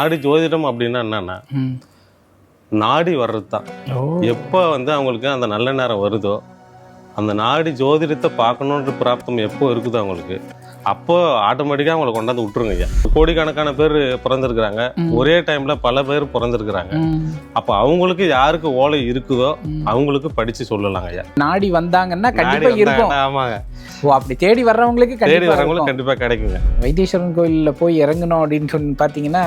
நாடி ஜோதிடம் அப்படின்னா என்னன்னா. நாடி வர்றது தான் எப்போ வந்து அவங்களுக்கு அந்த நல்ல நேரம் வருதோ அந்த நாடி ஜோதிடத்தை பார்க்கணுன்ற பிராப்தம் எப்போ இருக்குதோ அவங்களுக்கு. அப்போ ஆட்டோமேட்டிக்காக அவங்களை கொண்டாந்து விட்டுருங்க ஐயா. கோடிக்கணக்கான பேர் பிறந்திருக்கிறாங்க. ஒரே டைம்ல பல பேர் பிறந்திருக்கிறாங்க. அப்போ அவங்களுக்கு யாருக்கு ஓலை இருக்குதோ அவங்களுக்கு படிச்சு சொல்லலாங்க ஐயா. நாடி வந்தாங்கன்னா கண்டிப்பா இருக்கும். ஆமாங்க. ஓ அப்படி தேடி வர்றவங்களுக்கு தேடி இருக்கும். கண்டிப்பா கிடைக்குங்க. வைத்தீஸ்வரன் கோயிலில் போய் இறங்கணும் அப்படின்னு சொல்லி பார்த்தீங்கன்னா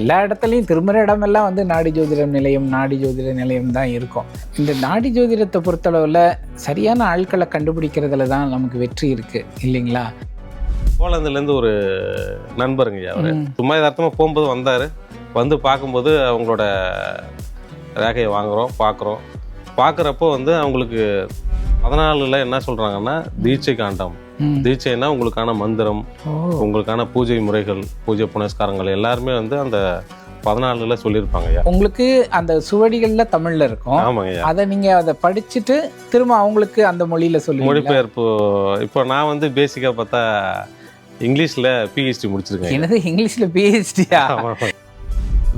எல்லா இடத்துலையும் திரும்புகிற இடமெல்லாம் வந்து நாடி ஜோதிடம் நிலையம் நாடி ஜோதிட நிலையம் தான் இருக்கும். இந்த நாடி ஜோதிடத்தை பொறுத்தளவில் சரியான ஆட்களை கண்டுபிடிக்கிறதுல தான் நமக்கு வெற்றி இருக்குது இல்லைங்களா? போலந்துலேருந்து ஒரு நண்பருங்க அவரு. சும்மா யதார்த்தமாக போகும்போது வந்தார். வந்து பார்க்கும்போது அவங்களோட ரேகையை வாங்குகிறோம் பார்க்குறோம். பார்க்குறப்போ வந்து அவங்களுக்கு பதினாலில் என்ன சொல்கிறாங்கன்னா தீட்சை காண்டம். தீட்சைன்னா உங்களுக்கான மந்திரம் உங்களுக்கான பூஜை முறைகள் பூஜை புனஸ்காரங்கள் எல்லாருமே வந்து அந்த பதினாலுல சொல்லியிருப்பாங்க ஐயா. உங்களுக்கு அந்த சுவடிகளில் தமிழில் இருக்கும். ஆமாங்க அதை நீங்கள் அதை படிச்சுட்டு திரும்ப அவங்களுக்கு அந்த மொழியில் சொல்லி மொழிபெயர்ப்பு. இப்போ நான் வந்து பேசிக்காக பார்த்தா இங்கிலீஷில் பிஹெச்டி முடிச்சிருக்கேன். எனது இங்கிலீஷில் பிஹெச்டியா.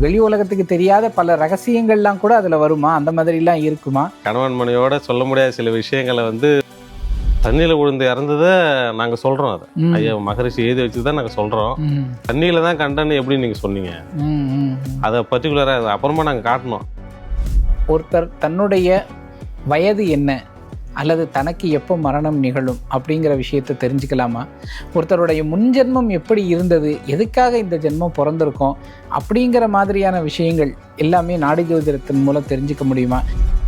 வெளி உலகத்துக்கு தெரியாத பல ரகசியங்கள்லாம் கூட அதில் வருமா? அந்த மாதிரிலாம் இருக்குமா? கணவன் மனைவியோட சொல்ல முடியாத சில விஷயங்களை வந்து தண்ணியில் விழுந்து இறந்ததை நாங்கள் சொல்கிறோம் அதை. ஐயா மகரிஷி எழுதி வச்சு தான் நாங்கள் சொல்கிறோம் தண்ணியில் தான் கண்டன்னு எப்படி நீங்கள் சொன்னீங்க. அதை பர்டிகுலராக அப்புறமா நாங்கள் காட்டினோம் ஒருத்தர் தன்னுடைய வயது என்ன? அல்லது தனக்கு எப்போ மரணம் நிகழும் அப்படிங்கிற விஷயத்தை தெரிஞ்சுக்கலாமா? ஒருத்தருடைய முன்ஜென்மம் எப்படி இருந்தது? எதுக்காக இந்த ஜென்மம் பிறந்திருக்கோம்? அப்படிங்கிற மாதிரியான விஷயங்கள் எல்லாமே நாடி ஜோதிடத்தின் மூலம் தெரிஞ்சுக்க முடியுமா?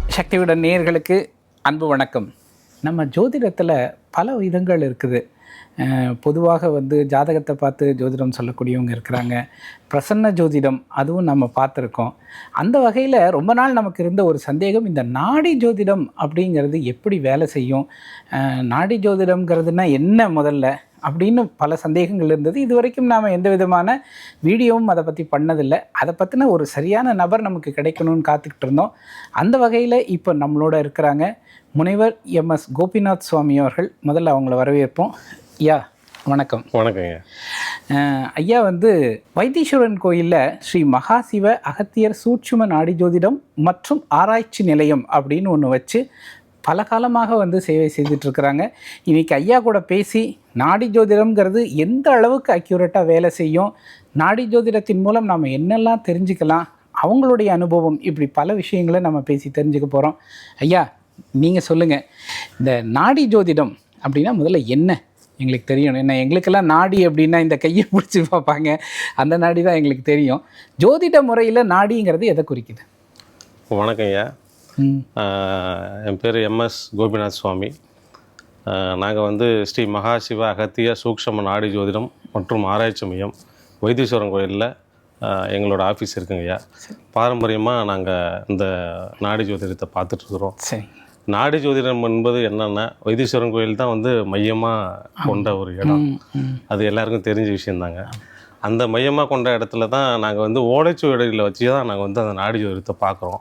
சக்தியுடன் நேர்களுக்கு அன்பு வணக்கம். நம்ம ஜோதிடத்தில் பல விதங்கள் இருக்குது. பொதுவாக வந்து ஜாதகத்தை பார்த்து ஜோதிடம் சொல்லக்கூடியவங்க இருக்கிறாங்க. பிரசன்ன ஜோதிடம் அதுவும் நம்ம பார்த்துருக்கோம். அந்த வகையில் ரொம்ப நாள் நமக்கு இருந்த ஒரு சந்தேகம் இந்த நாடி ஜோதிடம் அப்படிங்கிறது எப்படி வேலை செய்யும்? நாடி ஜோதிடம்ங்கிறதுனா என்ன முதல்ல? அப்படின்னு பல சந்தேகங்கள் இருந்தது. இது வரைக்கும் நாம் எந்த விதமான வீடியோவும் அதை பற்றி பண்ணதில்லை. அதை பற்றின ஒரு சரியான நபர் நமக்கு கிடைக்கணும்னு காத்துக்கிட்டு இருந்தோம். அந்த வகையில் இப்போ நம்மளோட இருக்கிறாங்க முனைவர் எம்எஸ் கோபிநாத் சுவாமி அவர்கள். முதல்ல அவங்கள வரவேற்போம். ஐயா வணக்கம். வணக்கங்க. அஹ் ஐயா வந்து வைத்தீஸ்வரன் கோயிலில் ஸ்ரீ மகாசிவ அகத்தியர் சூட்சும நாடி ஜோதிடம் மற்றும் ஆராய்ச்சி நிலையம் அப்படின்னு ஒன்று வச்சு பல காலமாக வந்து சேவை செய்துட்டு இருக்கிறாங்க இன்னைக்கு ஐயா கூட பேசி நாடி ஜோதிடம்ங்கிறது எந்த அளவுக்கு அக்யூரேட்டாக வேலை செய்யும் நாடி ஜோதிடத்தின் மூலம் நாம் என்னெல்லாம் தெரிஞ்சுக்கலாம் அவங்களுடைய அனுபவம் இப்படி பல விஷயங்களை நம்ம பேசி தெரிஞ்சுக்க போகிறோம் ஐயா நீங்கள் சொல்லுங்கள் இந்த நாடி ஜோதிடம் அப்படின்னா முதல்ல என்ன? எங்களுக்கு தெரியணும் என்ன எங்களுக்கெல்லாம் நாடி அப்படின்னா இந்த கையை பிடிச்சி பார்ப்பாங்க. அந்த நாடி தான் எங்களுக்கு தெரியும். ஜோதிட முறையில் நாடிங்கிறது எதை குறிக்குது? வணக்கம் ஐயா. என் பேர் எம்எஸ் கோபிநாத் சுவாமி. நாங்கள் வந்து ஸ்ரீ மகாசிவ அகத்திய சூக்ஷம நாடி ஜோதிடம் மற்றும் ஆராய்ச்சி மையம் வைத்தீஸ்வரன் கோயிலில் எங்களோட ஆஃபீஸ் இருக்குங்க ஐயா. பாரம்பரியமாக நாங்கள் இந்த நாடி ஜோதிடத்தை பார்த்துட்ருக்குறோம் சரி. நாடி ஜோதிடம் என்பது என்னென்னா வைத்தீஸ்வரன் கோயில் தான் வந்து மையமாக கொண்ட ஒரு இடம். அது எல்லாருக்கும் தெரிஞ்ச விஷயந்தாங்க அந்த மையமாக கொண்ட இடத்துல தான் நாங்கள் வந்து ஓலைச்சுவடிகளை வச்சு தான் நாங்கள் வந்து அந்த நாடி ஜோதிடத்தை பார்க்குறோம்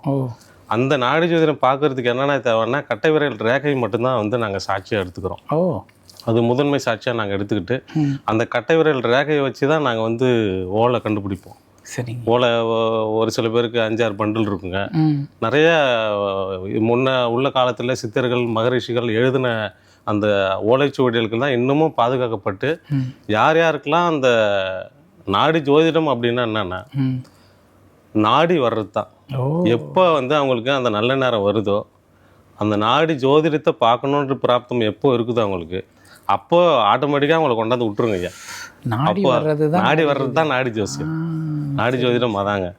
அந்த நாடி ஜோதிடம் பார்க்கறதுக்கு என்னென்ன தேவைன்னா கட்டை விரல் ரேகை மட்டும்தான் வந்து நாங்கள் சாட்சியாக எடுத்துக்கிறோம். ஓ. அது முதன்மை சாட்சியாக நாங்கள் எடுத்துக்கிட்டு. அந்த கட்டை விரல் ரேகையை வச்சு தான் நாங்கள் வந்து ஓலை கண்டுபிடிப்போம். சரிங்க. ஓலை ஒரு சில பேருக்கு அஞ்சாறு பண்டில் இருக்குங்க. நிறைய முன்ன உள்ள காலத்தில் சித்தர்கள் மகரிஷிகள் எழுதின அந்த ஓலைச்சுவடிகளுக்கு தான் இன்னமும் பாதுகாக்கப்பட்டு. யார் யாருக்கெல்லாம் அந்த நாடி ஜோதிடம் அப்படின்னா என்னன்னா நாடி வர்றது தான். எப்போ வந்து அவங்களுக்கு அந்த நல்ல நேரம் வருதோ அந்த நாடி ஜோதிடத்தை பார்க்கணுன்ற பிராப்தம் எப்போ இருக்குதோ அவங்களுக்கு. அப்போ ஆட்டோமேட்டிக்காக அவங்களை கொண்டாந்து விட்டுருங்க ஐயா. நாடி வர்றது தான் நாடி வர்றது தான் நாடி ஜோசியம். நாடி ஜோதிடம் அதாங்க.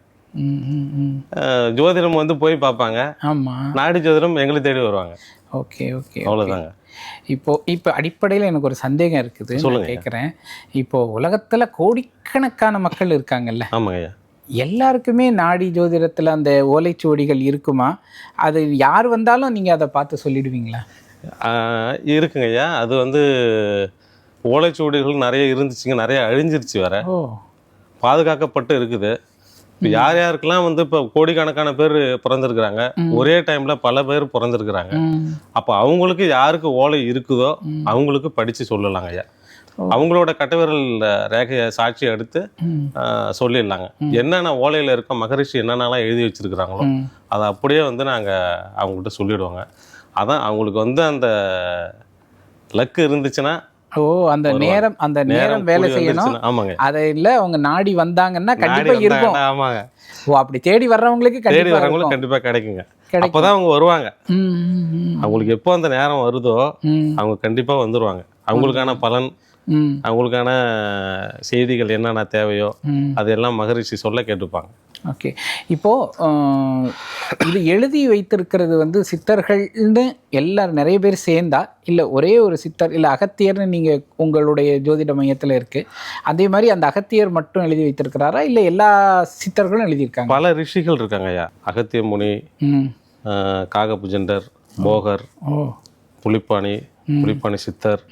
ஜோதிடம் வந்து போய் பார்ப்பாங்க. ஆமாம் நாடி ஜோதிடம் எங்களை தேடி வருவாங்க. ஓகே ஓகே அவ்வளோதாங்க இப்போ இப்போ அடிப்படையில் எனக்கு ஒரு சந்தேகம் இருக்குது. சொல்லுங்க. கேட்குறேன் இப்போ உலகத்தில் கோடிக்கணக்கான மக்கள் இருக்காங்கல்ல. ஆமாங்க எல்லாருக்குமே நாடி ஜோதிடத்தில் அந்த ஓலைச்சுவடிகள் இருக்குமா? அது யார் வந்தாலும் நீங்கள் அதை பார்த்து சொல்லிடுவீங்களா? இருக்குங்க ஐயா. அது வந்து ஓலைச்சுவடிகள் நிறைய இருந்துச்சுங்க நிறைய அழிஞ்சிருச்சு வேற. பாதுகாக்கப்பட்டு இருக்குது. இப்போ யார் யாருக்கெல்லாம் வந்து இப்போ கோடிக்கணக்கான பேர் பிறந்திருக்கிறாங்க ஒரே டைம்ல பல பேர் பிறந்திருக்கிறாங்க. அப்போ அவங்களுக்கு யாருக்கு ஓலை இருக்குதோ அவங்களுக்கு படிச்சு சொல்லலாங்க ஐயா. அவங்களோட கட்டவிரல் ரேகையை சாட்சியை எடுத்து சொல்லிடலாங்க. என்னென்ன ஓலையில் இருக்க மகரிஷி என்னென்னலாம் எழுதி வச்சிருக்கிறாங்களோ அதை அப்படியே வந்து நாங்கள் அவங்கள்ட்ட சொல்லிடுவோங்க. அதான் அவங்களுக்கு வந்து அந்த லக்கு இருந்துச்சுன்னா ஓ அந்த நேரம் அந்த நேரம் வேலை செய்யணும். ஆமாங்க. அதை இல்ல அவங்க நாடி வந்தாங்கன்னா கண்டிப்பா இருக்கும். ஆமாங்க. ஓ அப்படி தேடி வர்றவங்களுக்கு தேடி இருக்கும். கண்டிப்பா கிடைக்குங்க. அப்பதான் அவங்க வருவாங்க. அவங்களுக்கு எப்போ அந்த நேரம் வருதோ அவங்க கண்டிப்பா வந்துருவாங்க. அவங்களுக்கான பலன் அவங்களுக்கான செய்திகள் என்னென்ன தேவையோ. அதெல்லாம் மகரிஷி சொல்ல கேட்டுப்பாங்க. ஓகே இப்போ அஹ், இது எழுதி வைத்திருக்கிறது வந்து சித்தர்கள்னு எல்லாரும் நிறைய பேர் சேர்ந்தா இல்லை ஒரே ஒரு சித்தர் இல்லை அகத்தியர்னு நீங்கள் உங்களுடைய ஜோதிட மையத்தில் இருக்கு. அதே மாதிரி அந்த அகத்தியர் மட்டும் எழுதி வைத்திருக்கிறாரா? இல்லை எல்லா சித்தர்களும் எழுதியிருக்காங்க? பல ரிஷிகள் இருக்காங்க ஐயா. அகத்திய முனி காகபுஜண்டர் போகர் புலிப்பாணி புலிப்பாணி சித்தர்.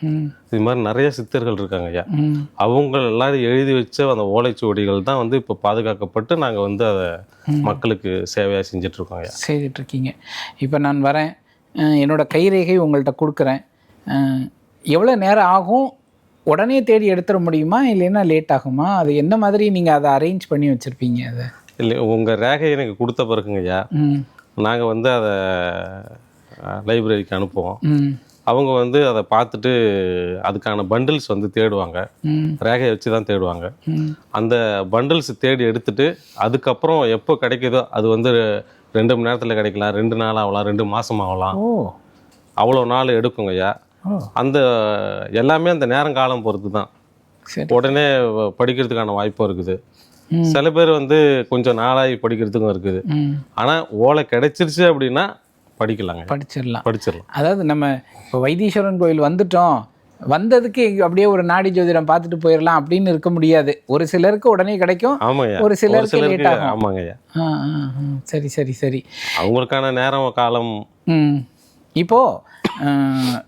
இது மாதிரி நிறைய சித்தர்கள் இருக்காங்க ஐயா. ம். அவங்க எல்லாரும் எழுதி வச்ச அந்த ஓலைச்சுவடிகள் தான் வந்து இப்போ பாதுகாக்கப்பட்டு நாங்கள் வந்து அதை மக்களுக்கு சேவையாக செஞ்சுட்டு இருக்கோம் ஐயா. செய்துட்டு இருக்கீங்க இப்போ நான் வரேன். என்னோட கைரேகை உங்கள்கிட்ட கொடுக்குறேன். எவ்வளோ நேரம் ஆகும்? உடனே தேடி எடுத்துட முடியுமா? இல்லைன்னா லேட் ஆகுமா? அது என்ன மாதிரி நீங்கள் அதை அரேஞ்ச் பண்ணி வச்சுருப்பீங்க அதை? இல்லை உங்கள் ரேகை எனக்கு கொடுத்த பிறகுங்க ஐயா நாங்கள் வந்து அதை லைப்ரரிக்கு அனுப்புவோம். அவங்க வந்து அதை பார்த்துட்டு அதுக்கான பண்டில்ஸ் வந்து தேடுவாங்க. ரேகையை வச்சு தான் தேடுவாங்க அந்த பண்டில்ஸ் தேடி எடுத்துட்டு அதுக்கப்புறம் எப்போ கிடைக்குதோ அது வந்து ரெண்டு மணி நேரத்தில் கிடைக்கலாம். ரெண்டு நாள் ஆகலாம் ரெண்டு மாதம் ஆகலாம். அவ்வளோ நாள் எடுக்குங்க ஐயா. அந்த எல்லாமே அந்த நேரம் காலம் பொறுத்து தான் உடனே படிக்கிறதுக்கான வாய்ப்பும் இருக்குது. சில பேர் வந்து கொஞ்சம் நாளாகி படிக்கிறதுக்கும் இருக்குது. ஆனால் ஓலை கிடைச்சிருச்சு அப்படின்னா படிக்கலாங்க. படிச்சிடலாம். படிச்சிடலாம். அதாவது நம்ம இப்போ வைத்தீஸ்வரன் கோயில் வந்துட்டோம். வந்ததுக்கு அப்படியே ஒரு நாடி ஜோதிடம் பார்த்துட்டு போயிடலாம் அப்படின்னு இருக்க முடியாது. ஒரு சிலருக்கு உடனே கிடைக்கும். ஒரு சிலருக்கு லேட் ஆகும். ஆமாங்க ஐயா ஆ ஆ ஆ. சரி சரி சரி. அவங்களுக்கான நேரம் காலம். ம். இப்போது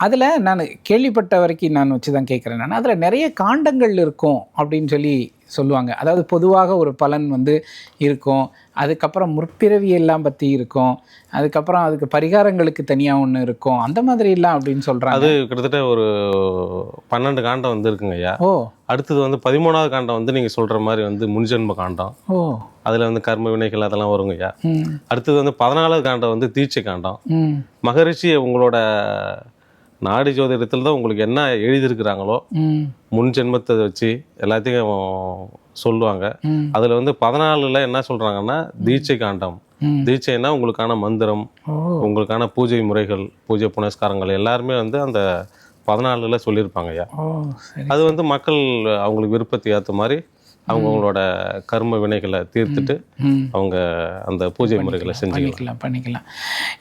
அதில் நான் கேள்விப்பட்ட வரைக்கும் நான் வச்சு தான் கேட்குறேன் நான் அதில் நிறைய காண்டங்கள் இருக்கும் அப்படின்னு சொல்லி சொல்லுவாங்க. அதாவது பொதுவாக ஒரு பலன் வந்து இருக்கும். அதுக்கப்புறம் முற்பிறவி எல்லாம் பற்றி இருக்கும். அதுக்கப்புறம் அதுக்கு பரிகாரங்களுக்கு தனியாக ஒன்று இருக்கும். அந்த மாதிரி எல்லாம் அப்படின்னு சொல்கிறாங்க அது கிட்டத்தட்ட ஒரு பன்னெண்டு காண்டம் வந்து இருக்குங்க ஐயா. ஓ. அடுத்தது வந்து பதிமூணாவது காண்டம் வந்து நீங்கள் சொல்கிற மாதிரி வந்து முன்ஜென்ம காண்டம். ஓ. அதில் வந்து கர்ம வினைகள் அதெல்லாம் வருங்க ஐயா. அடுத்தது வந்து பதினாலாவது காண்டம் வந்து தீட்சை காண்டம். மகரிஷி உங்களோட நாடி ஜோதிடத்தில் தான் உங்களுக்கு என்ன எழுதியிருக்கிறாங்களோ முன் ஜென்மத்தை வச்சு எல்லாத்தையும் சொல்லுவாங்க. அதில் வந்து பதினாலில் என்ன சொல்கிறாங்கன்னா தீட்சை காண்டம். தீட்சைன்னா உங்களுக்கான மந்திரம் உங்களுக்கான பூஜை முறைகள் பூஜை புனஸ்காரங்கள் எல்லாருமே வந்து அந்த பதினாலில் சொல்லியிருப்பாங்க ஐயா. அது வந்து மக்கள் அவங்களுக்கு விருப்பத்துக்கு ஏற்ற மாதிரி அவங்கவுங்களோட கர்ம வினைகளை தீர்த்துட்டு அவங்க அந்த பூஜை முறைகளை செஞ்சுக்கலாம். பண்ணிக்கலாம்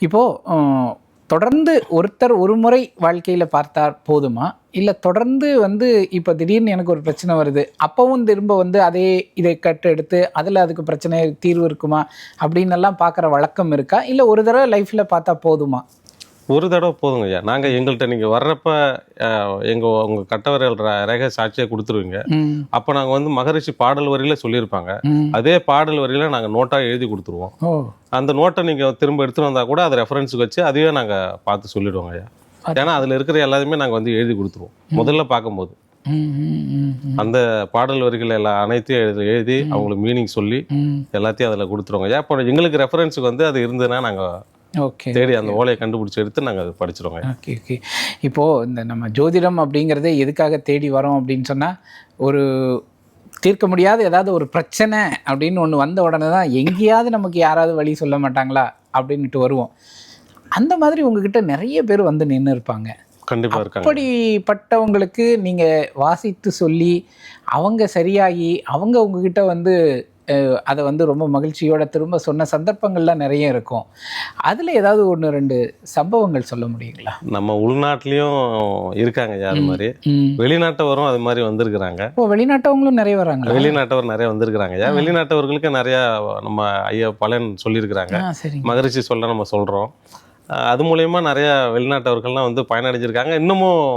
இப்போது தொடர்ந்து ஒருத்தர் ஒரு முறை வாழ்க்கையில் பார்த்தார் போதுமா? இல்லை தொடர்ந்து வந்து இப்போ திடீர்னு எனக்கு ஒரு பிரச்சனை வருது அப்போவும் திரும்ப வந்து அதே இதை கட்டு எடுத்து அதில் அதுக்கு பிரச்சனை தீர்வு இருக்குமா? அப்படின்னு எல்லாம் பார்க்குற வழக்கம் இருக்கா? இல்லை ஒரு தடவை லைஃப்பில் பார்த்தா போதுமா? ஒரு தடவை போதுங்க ஐயா. நாங்கள் எங்கள்கிட்ட நீங்கள் வர்றப்ப எங்கள் உங்கள் கட்டவரையில் ரேகை சாட்சியாக கொடுத்துருவீங்க. அப்போ நாங்கள் வந்து மகரிஷி பாடல் வரியில சொல்லியிருப்பாங்க. அதே பாடல் வரியில நாங்கள் நோட்டாக எழுதி கொடுத்துருவோம். அந்த நோட்டை நீங்கள் திரும்ப எடுத்துகிட்டு வந்தால் கூட அதை ரெஃபரன்ஸுக்கு வச்சு அதையே நாங்கள் பார்த்து சொல்லிடுவோங்க ஐயா. ஏன்னா அதில் இருக்கிற எல்லாத்தையுமே நாங்கள் வந்து எழுதி கொடுத்துருவோம். முதல்ல பார்க்கும்போது. அந்த பாடல் வரிகள் எல்லாம் அனைத்தையும் எழுதி எழுதி அவங்களுக்கு மீனிங் சொல்லி எல்லாத்தையும் அதில் கொடுத்துருவோங்க ஐயா. இப்போ எங்களுக்கு ரெஃபரன்ஸுக்கு வந்து அது இருந்ததுன்னா நாங்கள் ஓகே தேடி அந்த ஓலையை கண்டுபிடிச்சி எடுத்து நாங்கள் அது படிச்சிருவோங்க. ஓகே ஓகே இப்போது இந்த நம்ம ஜோதிடம் அப்படிங்கிறதே எதுக்காக தேடி வரோம் அப்படின்னு சொன்னால் ஒரு தீர்க்க முடியாத ஏதாவது ஒரு பிரச்சனை அப்படின்னு ஒன்று வந்த உடனே தான் எங்கேயாவது நமக்கு யாராவது வழி சொல்ல மாட்டாங்களா அப்படின்ட்டு வருவோம். அந்த மாதிரி உங்ககிட்ட நிறைய பேர் வந்து நின்று இருப்பாங்க. கண்டிப்பாக இருக்காங்க. அப்படிப்பட்டவங்களுக்கு நீங்கள் வாசித்து சொல்லி அவங்க சரியாகி அவங்க உங்ககிட்ட வந்து அதை வந்து ரொம்ப மகிழ்ச்சியோட திரும்ப சொன்ன சந்தர்ப்பங்கள்லாம் நிறைய இருக்கும். அதில் ஏதாவது ஒன்று ரெண்டு சம்பவங்கள் சொல்ல முடியுங்களா? நம்ம உள்நாட்டிலையும் இருக்காங்க ஐயா அது மாதிரி. வெளிநாட்டவரும் அது மாதிரி வந்திருக்கிறாங்க. ஓ வெளிநாட்டவங்களும் நிறைய வராங்களா? வெளிநாட்டவர் நிறைய வந்திருக்கிறாங்க. ஐயா வெளிநாட்டவர்களுக்கு நிறைய நம்ம ஐயா பலன் சொல்லியிருக்கிறாங்க. மகரிஷி சொல்ல நம்ம சொல்கிறோம் அது மூலயமா நிறைய வெளிநாட்டவர்கள்லாம் வந்து பயனடைஞ்சிருக்காங்க. இன்னமும்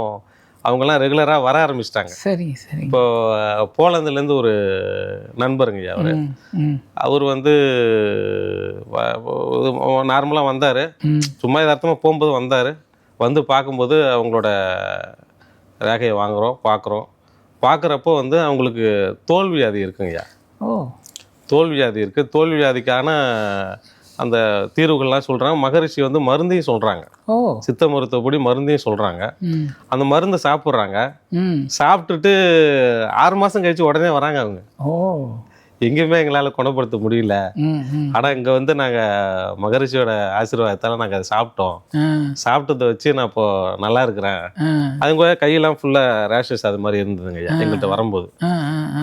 அவங்கெல்லாம் ரெகுலராக வர ஆரம்பிச்சிட்டாங்க. சரி சரி. இப்போ போலந்துலேருந்து ஒரு நண்பருங்க அவர். அவர் வந்து நார்மலாக வந்தார். சும்மா யதார்த்தமாக போகும்போது வந்தார். வந்து பார்க்கும்போது அவங்களோட ரேகையை வாங்குகிறோம் பார்க்குறோம். பார்க்குறப்போ வந்து அவங்களுக்கு தோல் வியாதி இருக்குங்கய்யா. ஓ. தோல் வியாதி இருக்குது தோல் வியாதிக்கான அந்த தீர்வுகள்லாம் சொல்கிறாங்க மகரிஷி வந்து மருந்தையும் சொல்கிறாங்க ஓ. சித்த மருத்துவப்படி மருந்தையும் சொல்கிறாங்க அந்த மருந்தை சாப்பிட்றாங்க. சாப்பிட்டுட்டு ஆறு மாதம் கழிச்சு உடனே வராங்க அவங்க. ஓ. எங்கேயுமே எங்களால் குணப்படுத்த முடியல. ஆனால் இங்கே வந்து நாங்கள் மகரிஷியோட ஆசீர்வாதத்தால் நாங்கள் அதை சாப்பிட்டோம். சாப்பிட்டதை வச்சு நான் இப்போ நல்லா இருக்கிறேன். ஆ. அதுங்க கையெல்லாம் ஃபுல்லாக ரேஷஸ் அது மாதிரி இருந்ததுங்க எங்கள்கிட்ட வரும்போது.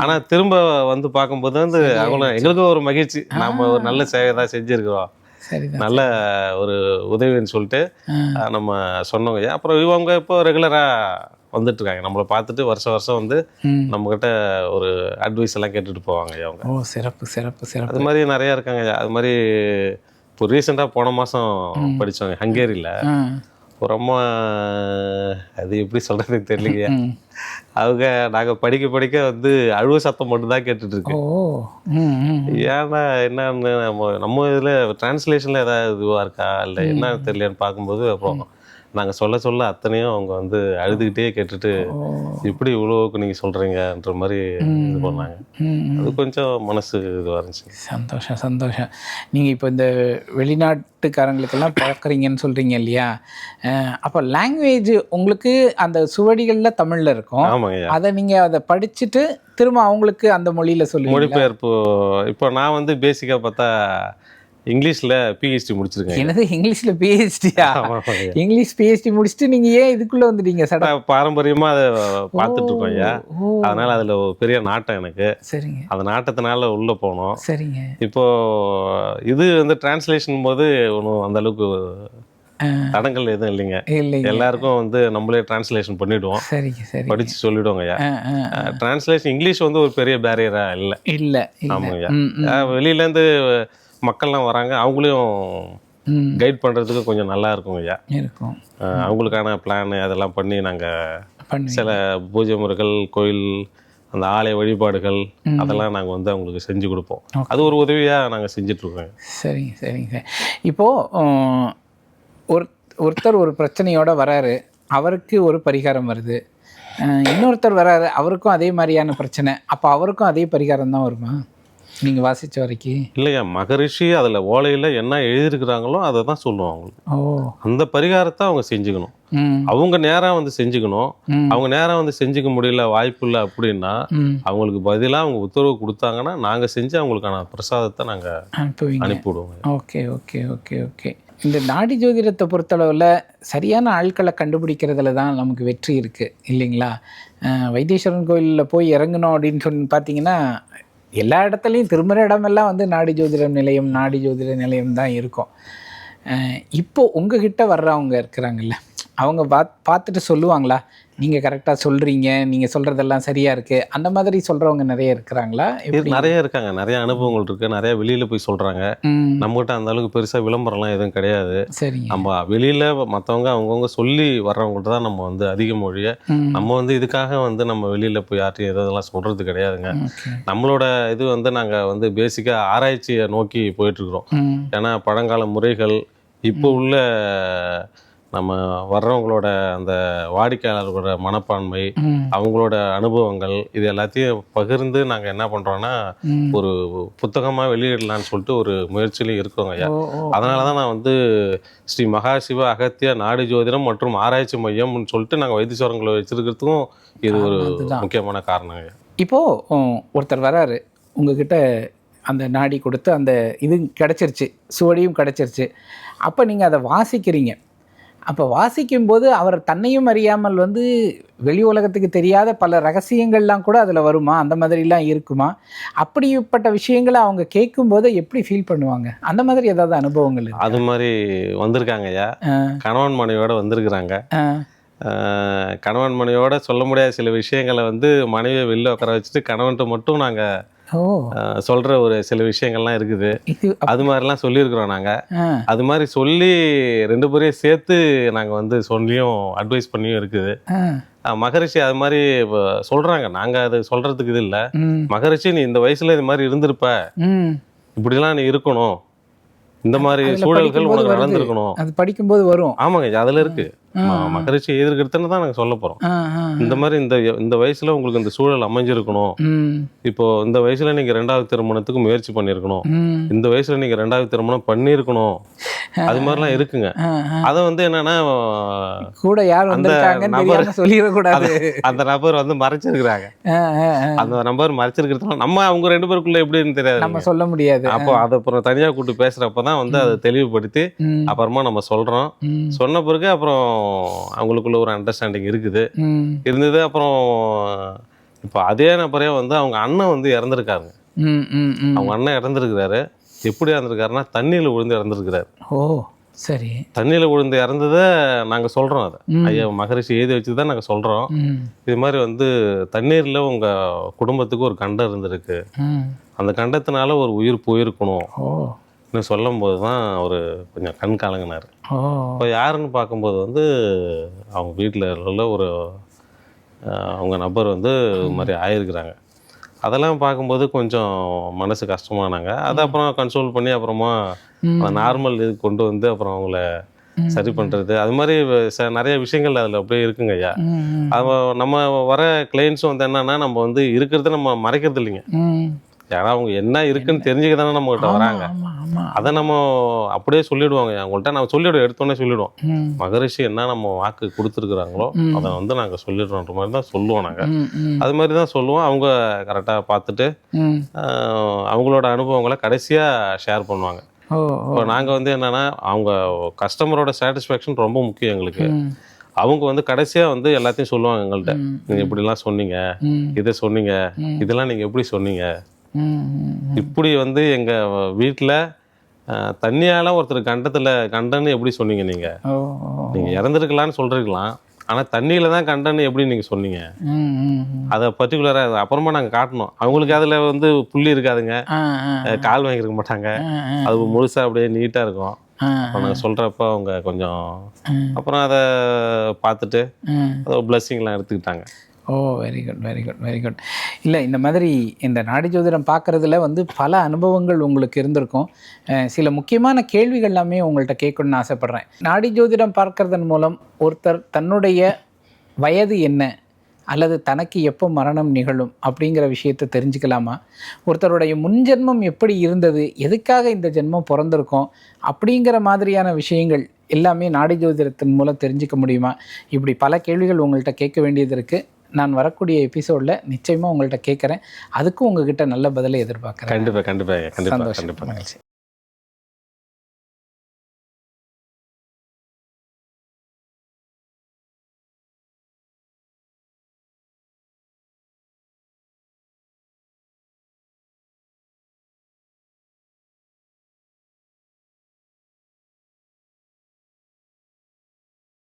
ஆனால் திரும்ப வந்து பார்க்கும்போது வந்து அவங்க எங்களுக்கும் ஒரு மகிழ்ச்சி. நாம ஒரு நல்ல சேவை தான் செஞ்சுருக்கிறோம். நல்ல ஒரு உதவின்னு சொல்லிட்டு நம்ம சொன்னவங்க அப்புறம் இவங்க இப்போ ரெகுலராக வந்துட்டு இருக்காங்க நம்மளை பார்த்துட்டு வருஷம் வருஷம் வந்து நம்மக்கிட்ட ஒரு அட்வைஸ் எல்லாம் கேட்டுட்டு போவாங்க அவங்க. ஓ சிறப்பு சிறப்பு சிறப்பு. அது மாதிரி நிறையா இருக்காங்க அது மாதிரி இப்போ ரீசெண்டாக போன மாதம் படித்தவங்க ஹங்கேரியில் ஒரு அம்மா அது எப்படி சொல்கிறதுக்கு தெரியலைங்க அவங்க நாங்கள் படிக்க படிக்க வந்து அழுவ சத்தம் மட்டும் தான் கேட்டுட்டு இருக்கு ஓ ம் ம் ஏன்னா என்னன்னு நம்ம நம்ம இதில் டிரான்ஸ்லேஷனில் ஏதாவது இதுவாக இருக்கா? இல்லை என்ன தெரியலையான்னு பார்க்கும்போது அப்புறம் நாங்கள் சொல்ல சொல்ல அத்தனையும் அவங்க வந்து அழுதுகிட்டே கேட்டுட்டு ஓ. எப்படி இவ்வளோவுக்கு நீங்கள் சொல்கிறீங்கன்ற மாதிரி இது பண்ணாங்க. அது கொஞ்சம் மனசு இதுவாக இருந்துச்சு. சந்தோஷம் சந்தோஷம். நீங்கள் இப்போ இந்த வெளிநாட்டுக்காரங்களுக்கெல்லாம் பழக்கிறீங்கன்னு சொல்கிறீங்க இல்லையா? அப்போ லாங்குவேஜ் உங்களுக்கு அந்த சுவடிகளில் தமிழில் இருக்கும். ஆமாங்க அதை நீங்கள் அதை படிச்சுட்டு திரும்ப அவங்களுக்கு அந்த மொழியில் சொல்லுவீங்க மொழிபெயர்ப்பு. இப்போ நான் வந்து பேசிக்காக பார்த்தா இங்கிலீஷில் பிஹெச்டி முடிச்சிருக்கேன் என்னது இங்கிலீஷில் பிஹெச்டியா. இங்கிலீஷ் பிஹெச்டி முடிச்சுட்டு நீங்கள் ஏன் இதுக்குள்ளே வந்துட்டீங்க சட? நான் பாரம்பரியமாக அதை பார்த்துட்டு இருக்கோம் ஐயா. அதனால அதில் பெரிய நாட்டம் எனக்கு. சரிங்க. அந்த நாட்டத்தினால உள்ளே போனோம். சரிங்க. இப்போ இது வந்து டிரான்ஸ்லேஷன் போது ஒன்றும் அந்த அளவுக்கு. தடங்கள் எதுவும் இல்லைங்க. எல்லாருக்கும் வந்து நம்மளே டிரான்ஸ்லேஷன் பண்ணிடுவோம். சரிங்க சரி படிச்சு சொல்லிடுவோங்க ஐயா. டிரான்ஸ்லேஷன் இங்கிலீஷ் வந்து ஒரு பெரிய பேரியரா இல்லை. இல்லை ஆமாங்க வெளியிலேருந்து மக்கள்லாம் வராங்க அவங்களையும் கைட் பண்ணுறதுக்கு கொஞ்சம் நல்லா இருக்குங்க ஐயா. இருக்கும். அவங்களுக்கான பிளான் அதெல்லாம் பண்ணி நாங்கள் சில பூஜை முறைகள் கோயில் அந்த ஆலய வழிபாடுகள் அதெல்லாம் நாங்கள் வந்து அவங்களுக்கு செஞ்சு கொடுப்போம். அது ஒரு உதவியாக நாங்கள் செஞ்சிட்ருக்கோங்க சரிங்க சரிங்க சார். இப்போது ஒரு ஒருத்தர் ஒரு பிரச்சனையோட வராரு அவருக்கு ஒரு பரிகாரம் வருது. இன்னொருத்தர் வராரு அவருக்கும் அதே மாதிரியான பிரச்சனை. அப்போ அவருக்கும் அதே பரிகாரம் தான் வருமா? நீங்கள் வாசித்த வரைக்கும் இல்லையா மகரிஷி அதில் ஓலையில் என்ன எழுதியிருக்கிறாங்களோ அதை தான் சொல்லுவோம் அவங்களுக்கு. ஓ. அந்த பரிகாரத்தை அவங்க செஞ்சுக்கணும். அவங்க நேராக வந்து செஞ்சுக்கணும். அவங்க நேராக வந்து செஞ்சுக்க முடியல வாய்ப்பு இல்லை அப்படின்னா அவங்களுக்கு பதிலாக அவங்க உத்தரவு கொடுத்தாங்கன்னா நாங்கள் செஞ்சு அவங்களுக்கான பிரசாதத்தை நாங்கள் அனுப்பிவிடுவோம் ஓகே ஓகே ஓகே ஓகே. இந்த நாடி ஜோதிடத்தை பொறுத்தளவில் சரியான ஆட்களை கண்டுபிடிக்கிறதுல தான் நமக்கு வெற்றி இருக்குது இல்லைங்களா? வைத்தீஸ்வரன் கோயிலில் போய் இறங்கணும் அப்படின்னு சொல்லி பார்த்தீங்கன்னா எல்லா இடத்துலையும் திரும்புகிற இடமெல்லாம் வந்து நாடி ஜோதிடம் நிலையம் நாடி ஜோதிட நிலையம் தான் இருக்கும். இப்போது இப்போ உங்ககிட்ட வர்றவங்க இருக்கிறாங்கல்ல அவங்க பாத் பார்த்துட்டு சொல்லுவாங்களா நீங்கள் கரெக்டாக சொல்கிறீங்க நீங்கள் சொல்கிறதெல்லாம் சரியாக இருக்குது அந்த மாதிரி சொல்கிறவங்க நிறைய இருக்கிறாங்களா? நிறைய இருக்காங்க. நிறைய அனுபவங்கள் இருக்கு. நிறைய வெளியில போய் சொல்றாங்க. ம். நம்மகிட்ட அந்த அளவுக்கு பெருசா விளம்பரம்லாம் எதுவும் கிடையாது. சரிங்க. நம்ம வெளியில மற்றவங்க அவங்கவுங்க சொல்லி வர்றவங்கள்ட்ட தான் நம்ம வந்து அதிக மொழியை நம்ம வந்து இதுக்காக வந்து நம்ம வெளியில போய் யார்ட்டையும் எதெல்லாம் சொல்றது கிடையாதுங்க. நம்மளோட இது வந்து நாங்க வந்து பேசிக்கா ஆராய்ச்சியை நோக்கி போயிட்டு இருக்கிறோம். ஏன்னா பழங்கால முறைகள் இப்போ உள்ள நம்ம வர்றவங்களோட அந்த வாடிக்கையாளர்களோட மனப்பான்மை அவங்களோட அனுபவங்கள் இது எல்லாத்தையும் பகிர்ந்து நாங்கள் என்ன பண்ணுறோன்னா. ஒரு புத்தகமாக வெளியிடலாம்னு சொல்லிட்டு ஒரு முயற்சியிலையும் இருக்கோங்க ஐயா அதனால தான் நான் வந்து ஸ்ரீ மகாசிவ அகத்திய நாடி ஜோதிடம் மற்றும் ஆராய்ச்சி மையம்னு சொல்லிட்டு நாங்கள் வைத்தீஸ்வரங்களை வச்சிருக்கிறதுக்கும் இது ஒரு. முக்கியமான காரணங்க ஐயா. இப்போது ஒருத்தர் வராரு உங்ககிட்ட அந்த நாடி கொடுத்து அந்த இது கிடச்சிருச்சு சுவடியும் கிடச்சிருச்சு அப்போ நீங்கள் அதை வாசிக்கிறீங்க அப்போ வாசிக்கும்போது அவர் தன்னையும் அறியாமல் வந்து வெளி உலகத்துக்கு தெரியாத பல ரகசியங்கள்லாம் கூட அதில் வருமா? அந்த மாதிரிலாம் இருக்குமா? அப்படிப்பட்ட விஷயங்களை அவங்க கேட்கும்போது எப்படி ஃபீல் பண்ணுவாங்க? அந்த மாதிரி ஏதாவது அனுபவங்கள்? அது மாதிரி வந்திருக்காங்க ஐயா. கணவன் மனைவியோட வந்திருக்கிறாங்க. கணவன் மனைவியோட சொல்ல முடியாத சில விஷயங்களை வந்து மனைவியை வெளில உட்கார வச்சுட்டு கணவன்கிட்ட மட்டும் நாங்கள் ஓ. சொல்கிற ஒரு சில விஷயங்கள்லாம் இருக்குது. அது மாதிரிலாம் சொல்லியிருக்கிறோம் நாங்கள் ஆ, அது மாதிரி சொல்லி ரெண்டு பேரையும் சேர்த்து நாங்கள் வந்து சொல்லியும் அட்வைஸ் பண்ணியும் இருக்குது. மகரிஷி அது மாதிரி இப்போ சொல்கிறாங்க நாங்கள் அது சொல்கிறதுக்கு இது இல்லை. மகரிஷி நீ இந்த வயசில் இது மாதிரி இருந்திருப்ப. இப்படிலாம் நீ இருக்கணும். இந்த மாதிரி சூழல்கள் உனக்கு. நடந்திருக்கணும். அது படிக்கும்போது வரும். ஆமாங்க அதில் இருக்கு. மகரிஷி எழுதிருக்கிறதுன்னு தான் நாங்கள் சொல்ல போகிறோம். இந்த மாதிரி இந்த இந்த வயசுல உங்களுக்கு இந்த சூழல் அமைஞ்சிருக்கணும். இப்போ இந்த வயசுல நீங்க ரெண்டாவது திருமணத்துக்கு முயற்சி பண்ணியிருக்கணும். ம். இந்த வயசுல நீங்க ரெண்டாவது திருமணம் பண்ணியிருக்கணும். அது மாதிரிலாம் இருக்குங்க. ஆ, ஆ. அதை வந்து என்னன்னா கூட யார் வந்திருக்காங்கன்னு தெரியாம சொல்லிடக்கூடாது. அந்த நபர் வந்து மறைச்சிருக்கிறாங்க. அந்த நபர் மறைச்சிருக்கிறதுனால நம்ம அவங்க ரெண்டு பேருக்குள்ள எப்படின்னு தெரியாது. நம்ம சொல்ல முடியாது. அப்போ அதை அப்புறம் தனியா கூப்பிட்டு பேசுறப்ப தான் வந்து அதை தெளிவுபடுத்தி அப்புறமா நம்ம சொல்றோம். சொன்ன பிறகு அப்புறம் அவங்களுக்குள்ள ஒரு அண்டர்ஸ்டாண்டிங் இருக்குது. இருந்தது அப்புறம் இப்போ அதே நபரே வந்து அவங்க அண்ணன் வந்து இறந்துருக்காருங்க. அவங்க அண்ணன் இறந்துருக்கிறாரு. எப்படி இறந்துருக்காருன்னா தண்ணியில் விழுந்து இறந்துருக்கிறாரு. ஓ சரி. தண்ணியில் விழுந்து இறந்ததை நாங்கள் சொல்கிறோம் அதை. ஐயா மகரிஷி எழுதி வச்சு தான் நாங்கள் சொல்கிறோம் இது மாதிரி வந்து தண்ணீரில் உங்கள் குடும்பத்துக்கு ஒரு கண்டம் இருந்திருக்கு. அந்த கண்டத்தினால ஒரு உயிர் போயிருக்கணும். ஓ ன்னு சொல்லும்போது தான் அவர் கொஞ்சம் கண் கலங்கினார். இப்போ யாருன்னு பார்க்கும்போது வந்து அவங்க வீட்டில் உள்ள ஒரு அவங்க நபர் வந்து இது மாதிரி ஆயிருக்கிறாங்க. அதெல்லாம் பார்க்கும்போது கொஞ்சம் மனசு கஷ்டமானாங்க. அதை அப்புறம் கன்சோல் பண்ணி அப்புறமா. நார்மல் இது கொண்டு வந்து அப்புறம் அவங்கள. சரி பண்ணுறது அது மாதிரி ச- நிறைய விஷயங்கள் அதில் அப்படியே இருக்குங்க ஐயா. நம்ம வர கிளைண்ட்ஸும் வந்து என்னன்னா நம்ம வந்து இருக்கிறத நம்ம மறைக்கிறது இல்லைங்க. ஏன்னா அவங்க என்ன இருக்குன்னு தெரிஞ்சுக்க தானே நம்மகிட்ட வராங்க. ஆமா ஆமா. அதை நம்ம அப்படியே சொல்லிடுவாங்க. அவங்கள்ட்ட நம்ம சொல்லிடுவோம். எடுத்தோடனே சொல்லிடுவோம். மகரிஷி என்ன நம்ம வாக்கு கொடுத்துருக்குறாங்களோ. அதை வந்து நாங்கள் சொல்லிடுறோன்ற மாதிரி தான் சொல்லுவோம் நாங்கள் அது மாதிரி தான் சொல்லுவோம். அவங்க கரெக்டாக பார்த்துட்டு அவங்களோட அனுபவங்களை கடைசியாக ஷேர் பண்ணுவாங்க. இப்போ நாங்கள் வந்து என்னென்னா அவங்க கஸ்டமரோட சாட்டிஸ்ஃபேக்ஷன் ரொம்ப முக்கியம் எங்களுக்கு. அவங்க வந்து கடைசியாக வந்து எல்லாத்தையும் சொல்லுவாங்க எங்கள்கிட்ட ம், நீங்கள் இப்படிலாம் சொன்னீங்க. இதை சொன்னீங்க. இதெல்லாம் நீங்கள் எப்படி சொன்னீங்க? இப்படி வந்து எங்கள் வீட்டில் தண்ணியால் ஒருத்தர் கண்டத்தில் கண்டன்னு எப்படி சொன்னீங்க நீங்கள் ஓ நீங்கள் இறந்துருக்கலான்னு சொல்லிருக்கலாம் ஆனால் தண்ணியில் தான் கண்டன்னு எப்படி நீங்கள் சொன்னீங்க. அதை பர்டிகுலராக அப்புறமா நாங்கள் காட்டணும். அவங்களுக்கு அதில் வந்து புள்ளி இருக்காதுங்க. கால் வாங்கியிருக்க மாட்டாங்க. அது முழுசாக அப்படியே நீட்டாக இருக்கும். நாங்கள் சொல்கிறப்ப அவங்க கொஞ்சம் அப்புறம் அதை பார்த்துட்டு. அதை பிளஸ்ஸிங்லாம் எடுத்துக்கிட்டாங்க. ஓ very good very good very good இல்லை இந்த மாதிரி இந்த நாடி ஜோதிடம் பார்க்குறதுல வந்து பல அனுபவங்கள் உங்களுக்கு இருந்திருக்கும். சில முக்கியமான கேள்விகள் எல்லாமே உங்கள்கிட்ட கேட்கணும்னு ஆசைப்பட்றேன். நாடி ஜோதிடம் பார்க்கறதன் மூலம் ஒருத்தர் தன்னுடைய வயது என்ன? அல்லது தனக்கு எப்போ மரணம் நிகழும்? அப்படிங்கிற விஷயத்தை தெரிஞ்சுக்கலாமா? ஒருத்தருடைய முன்ஜென்மம் எப்படி இருந்தது? எதுக்காக இந்த ஜென்மம் பிறந்திருக்கோம்? அப்படிங்கிற மாதிரியான விஷயங்கள் எல்லாமே நாடி ஜோதிடத்தின் மூலம் தெரிஞ்சுக்க முடியுமா? இப்படி பல கேள்விகள் உங்கள்கிட்ட கேட்க வேண்டியது இருக்குது நான் வரக்கூடிய எபிசோடில் நிச்சயமாக உங்கள்கிட்ட கேட்குறேன். அதுக்கும் உங்ககிட்ட நல்ல பதிலை எதிர்பார்க்குறேன். கண்டிப்பாக கண்டிப்பாக கண்டிப்பாக கண்டிப்பாக